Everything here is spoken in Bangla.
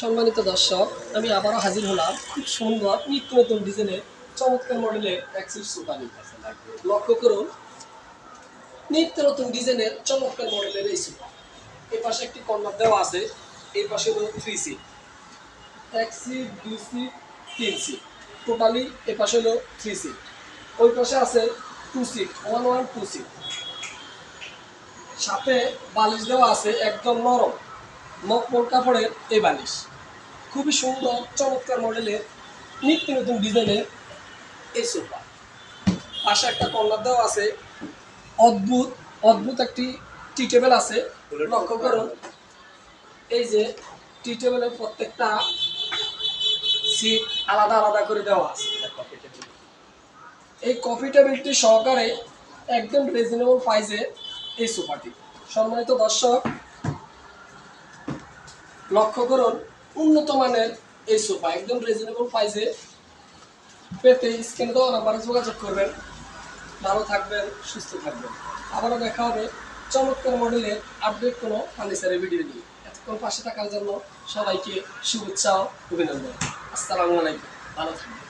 সম্মানিত দর্শক, আমি আবারও হাজির হলাম খুব সুন্দর নিত্য নতুন ডিজাইনের চমৎকার মডেলের অ্যাক্সিস নিয়ে লক্ষ্য করুন নিত্য নতুন ডিজাইনের চমৎকার মডেলের এই সোফা এই পাশে একটি কর্নার দেওয়া আছে, এই পাশে হলো থ্রি সিট এক সিট দুই সিট তিন সিট টোটালি এ পাশে হলো থ্রি সিট ওই পাশে আছে two seat one one two seat সাথে বালিশ দেওয়া আছে, একদম নরম। মকমল কাপড়ের এই বালিশ। খুবই সুন্দর চমৎকার মডেলের নিত্য নতুন ডিজাইনের এই সোফা। পাশে একটা কর্নার দেওয়া আছে। অদ্ভুত অদ্ভুত একটি টি টেবিল আছে। লক্ষ্য করুন। এই যে টি টেবিলের প্রত্যেকটা সিট আলাদা আলাদা করে দেওয়া আছে। এই কফি টেবিলটি সহকারে একদম রিজনেবল প্রাইসে এই সোফাটি। সম্মানিত দর্শক লক্ষ্য করুন, উন্নত মানের এই সোফা, একদম রিজনেবল প্রাইসে পেতে স্ক্রিনে দেওয়া নাম্বারে যোগাযোগ করবেন। ভালো থাকবেন, সুস্থ থাকবেন। আবারও দেখা হবে চমৎকার মডেলের আপডেট কোনো ফার্নিচারের ভিডিও নিয়ে। এতক্ষণ পাশে থাকার জন্য সবাইকে শুভেচ্ছা অভিনন্দন। আসসালামু আলাইকুম। ভালো থাকবেন।